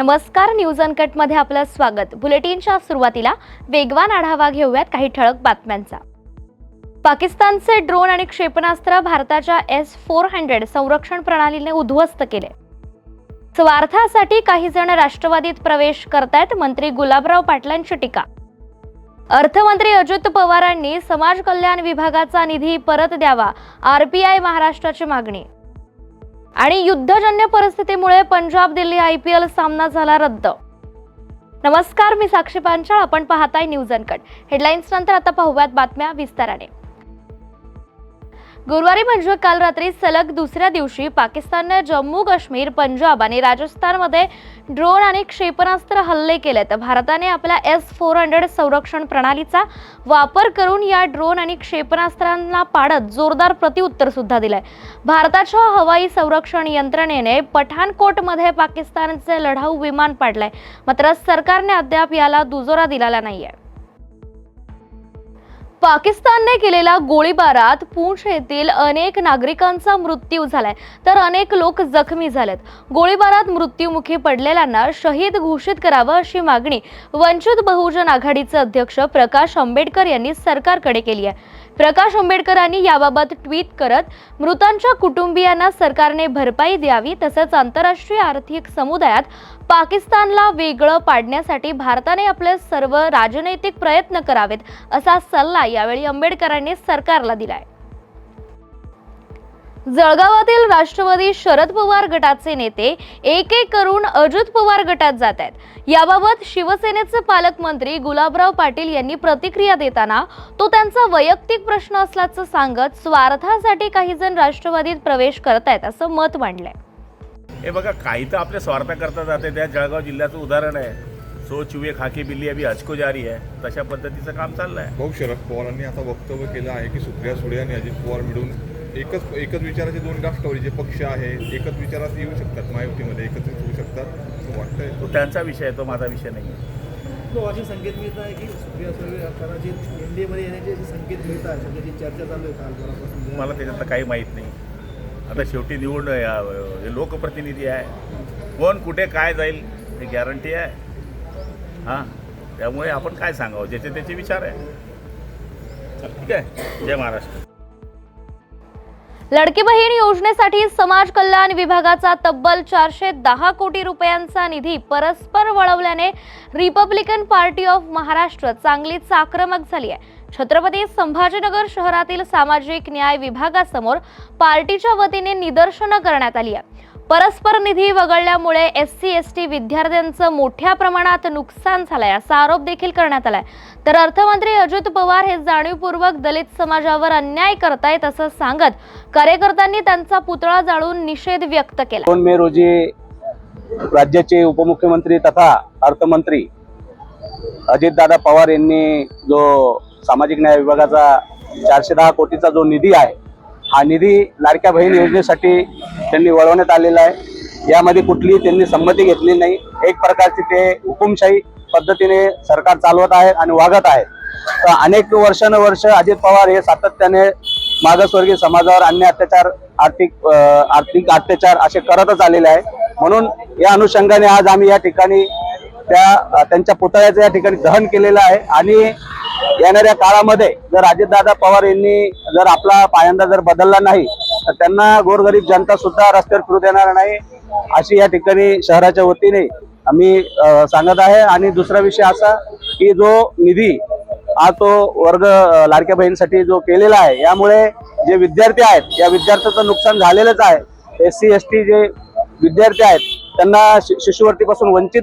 नमस्कार न्यूज अनकटमध्ये आपलं स्वागत. बुलेटिनच्या सुरुवातीला वेगवान आढावा घेऊयात काही ठळक बातम्यांचा. पाकिस्तानचे ड्रोन आणि क्षेपणास्त्र भारताच्या एस फोर हंड्रेड संरक्षण प्रणालीने उद्ध्वस्त केले. स्वार्थासाठी काही जण राष्ट्रवादीत प्रवेश करतायत मंत्री गुलाबराव पाटलांची टीका. अर्थमंत्री अजित पवारांनी समाज कल्याण विभागाचा निधी परत द्यावा आरपीआय महाराष्ट्राची मागणी. आणि युद्धजन्य परिस्थितीमुळे Punjab Delhi I P L सामना झाला रद्द. नमस्कार मी साक्षी पांचाळ. आपण पाहताय न्यूज अनकट. हेडलाईन्स नंतर आता पाहूयात बातम्या विस्ताराने. गुरुवारी म्हणजे काल रात्री सलग दुसऱ्या दिवशी पाकिस्तानने जम्मू काश्मीर पंजाब आणि राजस्थानमध्ये ड्रोन आणि क्षेपणास्त्र हल्ले केलेत भारताने आपल्या एस फोर हंड्रेड संरक्षण प्रणालीचा वापर करून या ड्रोन आणि क्षेपणास्त्रांना पाडत जोरदार प्रतिउत्तरसुद्धा सुद्धा दिलंय. भारताच्या हवाई संरक्षण यंत्रणेने पठाणकोटमध्ये पाकिस्तानचे लढाऊ विमान पाडलंय. मात्र सरकारने अद्याप याला दुजोरा दिलेला नाहीये. पाकिस्तानने केलेल्या गोळीबारात पूंछ येथील अनेक नागरिकांचा मृत्यू झालाय. तर अनेक लोक जखमी झालेत. गोळीबारात मृत्यूमुखी पडलेल्यांना शहीद घोषित करावं अशी मागणी वंचित बहुजन आघाडीचे अध्यक्ष प्रकाश आंबेडकर यांनी सरकारकडे केली आहे. प्रकाश आंबेडकरांनी याबाबत ट्विट करत मृतांच्या कुटुंबियांना सरकारने भरपाई द्यावी तसंच आंतरराष्ट्रीय आर्थिक समुदायात पाकिस्तानला वेगळं पाडण्यासाठी भारताने आपले सर्व राजनैतिक प्रयत्न करावेत असा सल्ला यावेळी आंबेडकरांनी सरकारला दिलाय. जळगावातील राष्ट्रवादी शरद पवार गटाचे नेते एक एक करून अजित पवार गटात जात आहेत. याबाबत शिवसेनेचे पालकमंत्री गुलाबराव पाटील यांनी प्रतिक्रिया देताना तो त्यांचा वैयक्तिक प्रश्न असल्याचं सांगत स्वार्थासाठी काही जण राष्ट्रवादीत प्रवेश करतायत असं मत मांडलंय. हे बघा काही तर आपल्या स्वार्थाकरता जाते त्या जळगाव जिल्ह्याचं उदाहरण आहे. सो चुवे खाकी बिल्ली अभी हचको जारी आहे. तशा पद्धतीचं काम चाललं आहे भाऊ शरद पवारांनी आता वक्तव्य केलं आहे की सुप्रिया सुळे आणि अजित पवार मिळून एकच एकच विचाराचे दोन राष्ट्रवादी जे पक्ष आहे एकच विचारात येऊ शकतात महायुतीमध्ये एकत्रित होऊ शकतात असं वाटतंय. तो त्यांचा विषय आहे तो माझा विषय नाही. आहे तो असे संकेत मिळत आहे की सुप्रिया सुळे कदाचित एनडीएमध्ये येण्याचे असे संकेत मिळत आहे सध्याची चर्चा चालू आहे कालभरापासून मला त्याच्यातलं काही माहीत नाही. आता शेवटी निवड हे लोकप्रतिनिधी आहे कोण कुठे काय जाईल हे गॅरंटी आहे. हां? त्यामुळे आपण काय सांगावं? ज्याचे त्याचे विचार आहे. ठीक आहे? जय महाराष्ट्र. लडकी बहीण योजनेसाठी समाज कल्याण विभागाचा तब्बल चारशे दहा कोटी रुपयांचा निधी परस्पर वळवल्याने रिपब्लिकन पार्टी ऑफ महाराष्ट्र चांगलीच आक्रमक झाली आहे. छत्रपती संभाजीनगर शहरातील सामाजिक न्याय विभागासमोर पार्टीच्या वतीने निदर्शनं करण्यात आली आहे. परस्पर निधी वगळल्यामुळे एस सी एस टी विद्यार्थ्यांचं मोठ्या प्रमाणात नुकसान झालंय असा आरोप देखील करण्यात आलाय. तर अर्थमंत्री अजित पवार हे जाणीवपूर्वक दलित समाजावर अन्याय करतायत असं सांगत कार्यकर्त्यांनी त्यांचा पुतळा जाळून निषेध व्यक्त केला. दोन मे रोजी राज्याचे उपमुख्यमंत्री तथा अर्थमंत्री अजितदादा पवार यांनी जो सामाजिक न्याय विभागाचा चारशे दहा कोटीचा जो निधी आहे हा निधी लाडक्या बहीण योजनेसाठी त्यांनी वळवण्यात आलेला आहे. यामध्ये कुठलीही त्यांनी संमती घेतली नाही. एक प्रकारची ते हुकुमशाही पद्धतीने सरकार चालवत आहे आणि वागत आहे. तर अनेक वर्षानुवर्ष अजित पवार हे सातत्याने मागासवर्गीय समाजावर अन्य अत्याचार आर्थिक आर्थिक अत्याचार असे करतच आलेले आहे. म्हणून या अनुषंगाने आज आम्ही या ठिकाणी त्या त्यांच्या पुतळ्याचं या ठिकाणी दहन केलेलं आहे. आणि येणाऱ्या काळामध्ये जर अजितदादा पवार यांनी जर आपला पायंदा जर बदलला नाही तर त्यांना गोरगरीब जनता सुद्धा रस्त्यावर फिरू देणार नाही अशी या ठिकाणी शहराच्या वतीने आम्ही सांगत आहे. आणि दुसरा विषय असा की जो निधी हा तो वर्ग लाडक्या बहिणीसाठी जो केलेला आहे यामुळे जे विद्यार्थी आहेत या विद्यार्थ्याचं नुकसान झालेलंच आहे. एस सी एस टी जे विद्यार्थी आहेत त्यांना शि- शिष्यवृत्तीपासून वंचित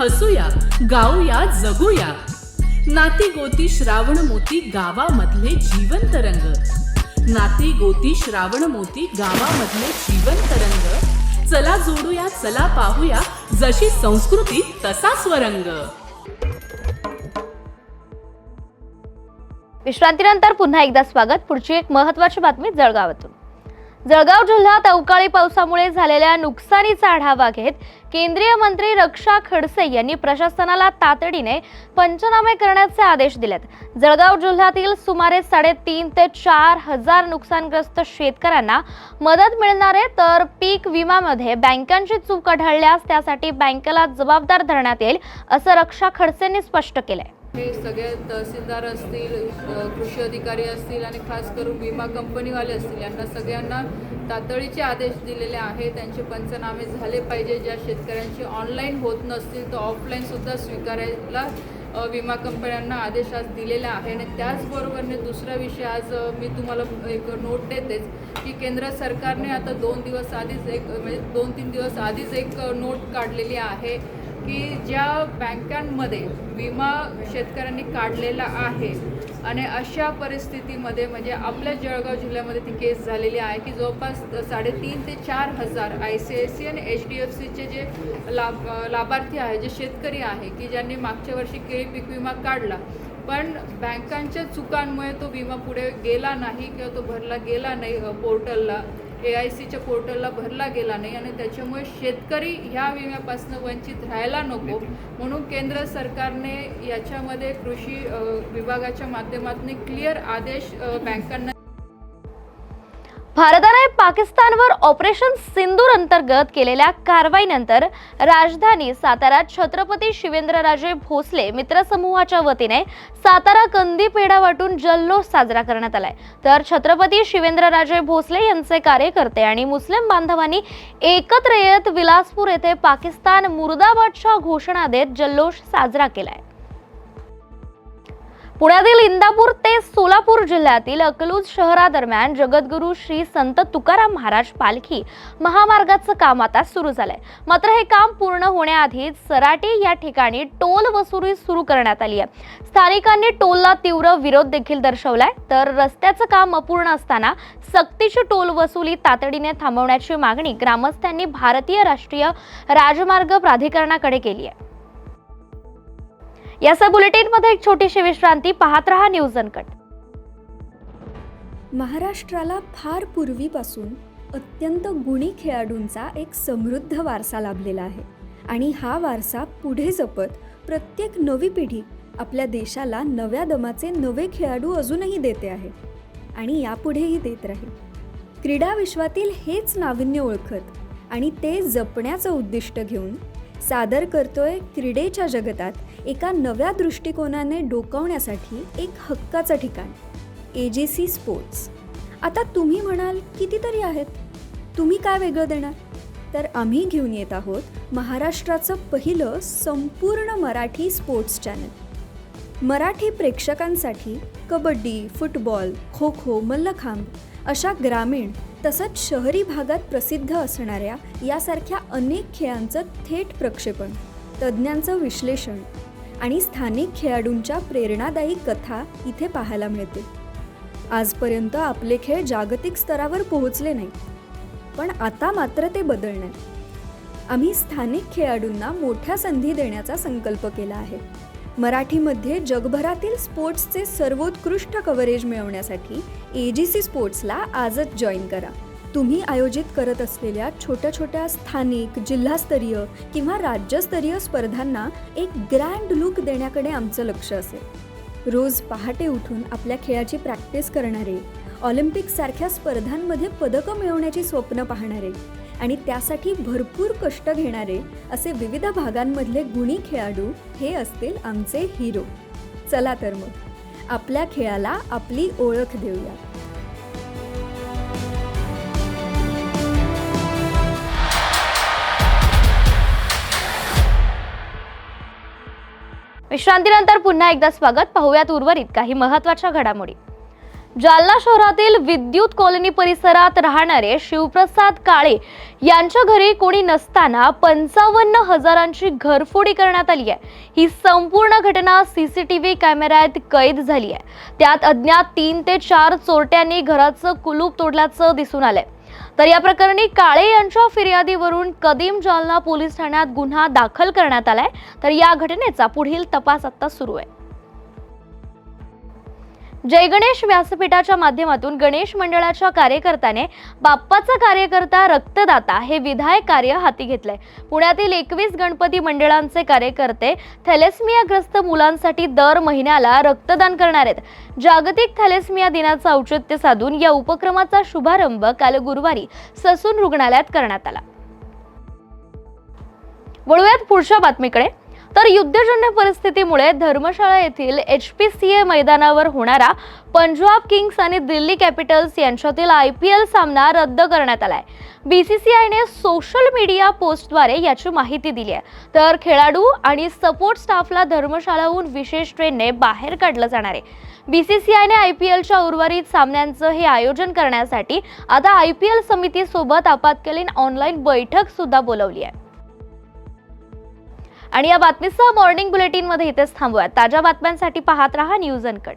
हसूया गाऊया जगूया. नाती गोती श्रावण मोती गावामधले जीवन तरंग नाती गोती श्रावण मोती गावामधले जीवन तरंग चला जोडूया चला पाहूया जशी संस्कृती तसा स्वरंग. विश्रांतीनंतर पुन्हा एकदा स्वागत. पुढची एक महत्वाची बातमी जळगावातून. जळगाव जिल्ह्यात अवकाळी पावसामुळे झालेल्या नुकसानीचा आढावा घेत केंद्रीय मंत्री रक्षा खडसे यांनी प्रशासनाला तातडीने पंचनामे करण्याचे आदेश दिलेत. जळगाव जिल्ह्यातील सुमारे साडेतीन ते चार हजार नुकसानग्रस्त शेतकऱ्यांना मदत मिळणार आहे तर पीक विम्यामध्ये बँकांची चूक आढळल्यास त्यासाठी बँकेला जबाबदार धरण्यात येईल असं रक्षा खडसेंनी स्पष्ट केलंय. हे सगळे तहसीलदार असतील कृषी अधिकारी असतील आणि खास करून विमा कंपनीवाले असतील यांना सगळ्यांना तातडीचे आदेश दिलेले आहे त्यांचे पंचनामे झाले पाहिजे. ज्या शेतकऱ्यांचे ऑनलाईन होत नसतील तर ऑफलाईनसुद्धा स्वीकारायला विमा कंपन्यांना आदेश आज दिलेला आहे. आणि त्याचबरोबरने दुसरा विषय आज मी तुम्हाला एक नोट देतेच की केंद्र सरकारने आता दोन दिवस आधीच एक म्हणजे दोन तीन दिवस आधीच एक नोट काढलेली आहे. की ज्या बँकांमध्ये विमा शेतकऱ्यांनी काढलेला आहे आणि अशा परिस्थितीमध्ये म्हणजे आपल्या जळगाव जिल्ह्यामध्ये ती केस झालेली आहे की जवळपास साडेतीन ते चार हजार आय सी आय सी आणि एच डी एफ सीचे जे लाभ लाभार्थी आहे जे शेतकरी आहे की ज्यांनी मागच्या वर्षी केळी पीक विमा काढला पण बँकांच्या चुकांमुळे तो विमा पुढे गेला नाही किंवा तो भरला गेला नाही पोर्टलला. ए आय सीच्या पोर्टलला भरला गेला नाही आणि त्याच्यामुळे शेतकरी ह्या विम्यापासून वंचित राहायला नको. म्हणून केंद्र सरकारने याच्यामध्ये कृषी विभागाच्या माध्यमातून क्लिअर आदेश बँकांना भारताने पाकिस्तानवर ऑपरेशन सिंदूर अंतर्गत केलेल्या कारवाईनंतर राजधानी साताऱ्यात छत्रपती शिवेंद्रराजे भोसले मित्रसमूहाच्या वतीने सातारा कंदी पेढा वाटून जल्लोष साजरा करण्यात आलाय. तर छत्रपती शिवेंद्रराजे भोसले यांचे कार्यकर्ते आणि मुस्लिम बांधवांनी एकत्र येत विलासपूर येथे पाकिस्तान मुर्दाबादच्या घोषणा देत जल्लोष साजरा केलाय. पुण्यातील इंदापूर ते सोलापूर जिल्ह्यातील अकलूज शहरादरम्यान जगद्गुरू श्री संत तुकाराम महाराज पालखी महामार्गाचं काम आता सुरू झालंय. मात्र हे काम पूर्ण होण्याआधीच सराटे या ठिकाणी टोल वसुली सुरू करण्यात आली आहे. स्थानिकांनी टोलला तीव्र विरोध देखील दर्शवलाय. तर रस्त्याचं काम अपूर्ण असताना सक्तीची टोल वसुली तातडीने थांबवण्याची मागणी ग्रामस्थांनी भारतीय राष्ट्रीय राजमार्ग प्राधिकरणाकडे केली आहे. या बुलेटिनमध्ये एक छोटीशी विश्रांती. पाहत रहा न्यूज अनकट. महाराष्ट्राला फार पूर्वीपासून अत्यंत गुणी खेळाडूंचा एक समृद्ध वारसा लाभलेला आहे. आणि हा वारसा पुढे जपत प्रत्येक नवी पिढी आपल्या देशाला नव्या दमाचे नवे खेळाडू अजूनही देते आहे. आणि यापुढेही देत राहील. क्रीडा विश्वातील हेच नाविन्य ओळखत आणि ते जपण्याचं उद्दिष्ट घेऊन सादर करतोय क्रीडेच्या जगतात एका नव्या दृष्टिकोनाने डोकावण्यासाठी एक हक्काचं ठिकाण ए जी सी स्पोर्ट्स आता तुम्ही म्हणाल कितीतरी आहेत? तुम्ही काय वेगळं देणार? तर आम्ही घेऊन येत आहोत महाराष्ट्राचं पहिलं संपूर्ण मराठी स्पोर्ट्स चॅनल मराठी प्रेक्षकांसाठी कबड्डी फुटबॉल खो खो मल्लखांब अशा ग्रामीण तसंच शहरी भागात प्रसिद्ध असणाऱ्या यासारख्या अनेक खेळांचं थेट प्रक्षेपण तज्ज्ञांचं विश्लेषण आणि स्थानिक खेळाडूंच्या प्रेरणादायी कथा इथे पाहायला मिळते. आजपर्यंत आपले खेळ जागतिक स्तरावर पोहोचले नाही पण आता मात्र ते बदलणार. आम्ही स्थानिक खेळाडूंना मोठ्या संधी देण्याचा संकल्प केला आहे. मराठीमध्ये जगभरातील स्पोर्ट्सचे सर्वोत्कृष्ट कव्हरेज मिळवण्यासाठी ए जी सी स्पोर्ट्सला आजच जॉईन करा. तुम्ही आयोजित करत असलेल्या छोट्या छोट्या स्थानिक जिल्हास्तरीय किंवा राज्यस्तरीय स्पर्धांना एक ग्रँड लुक देण्याकडे आमचं लक्ष असेल. रोज पहाटे उठून आपल्या खेळाची प्रॅक्टिस करणारे ऑलिम्पिकसारख्या स्पर्धांमध्ये पदकं मिळवण्याची स्वप्न पाहणारे आणि त्यासाठी भरपूर कष्ट घेणारे असे विविध भागांमधले गुणी खेळाडू हे असतील आमचे हिरो चला तर मग आपल्या खेळाला आपली ओळख देऊया. विश्रांतीनंतर पुन्हा एकदा स्वागत. पाहूयात उर्वरित काही महत्त्वाच्या घडामोडी. जालना शहरातील विद्युत कॉलनी परिसरात राहणारे शिवप्रसाद काळे यांच्या घरी कोणी नसताना पंचावन्न हजारांची घरफोडी करण्यात आली आहे. ही संपूर्ण घटना सीसीटीव्ही कॅमेऱ्यात कैद झाली आहे. त्यात अज्ञात तीन ते चार चोरट्यांनी घराचं कुलूप तोडल्याचं दिसून आलंय. तर या प्रकरणी काळे यांच्या फिर्यादीवरून कदीम जालना पोलीस ठाण्यात गुन्हा दाखल करण्यात आलाय. तर या घटनेचा पुढील तपास आता सुरू आहे. जयगणेश व्यासपीठाच्या माध्यमातून गणेश मंडळाच्या कार्यकर्त्याने बाप्पाचा कार्यकर्ता रक्तदाता हे विधायक कार्य हाती घेतलंय. पुण्यातील एकवीस गणपती मंडळांचे कार्यकर्ते थॅलेसमियाग्रस्त मुलांसाठी दर महिन्याला रक्तदान करणार आहेत. जागतिक थॅलेसमिया दिनाचं औचित्य साधून या उपक्रमाचा शुभारंभ काल गुरुवारी ससून रुग्णालयात करण्यात आला. वळूयात पुढच्या बातमीकडे. तर युद्धजन्य परिस्थितीमुळे धर्मशाळा येथील एच पी सी ए मैदानावर होणारा पंजाब किंग्स आणि दिल्ली कॅपिटल्स यांच्यातील आय पी एल सामना रद्द करण्यात आलाय. बी सी सी आयने सोशल मीडिया पोस्टद्वारे याची माहिती दिली आहे. तर खेळाडू आणि सपोर्ट स्टाफला धर्मशाळाहून विशेष ट्रेनने बाहेर काढलं जाणार आहे. बी सी सी आयने आय पी एलच्या उर्वरित सामन्यांचं हे आयोजन करण्यासाठी आता आय पी एल समितीसोबत आपत्कालीन ऑनलाईन बैठक सुद्धा बोलवली आहे. आणि या बातमीसह मॉर्निंग बुलेटिनमध्ये इथेच थांबूया ताज्या बातम्यांसाठी पाहत रहा न्यूज अनकट.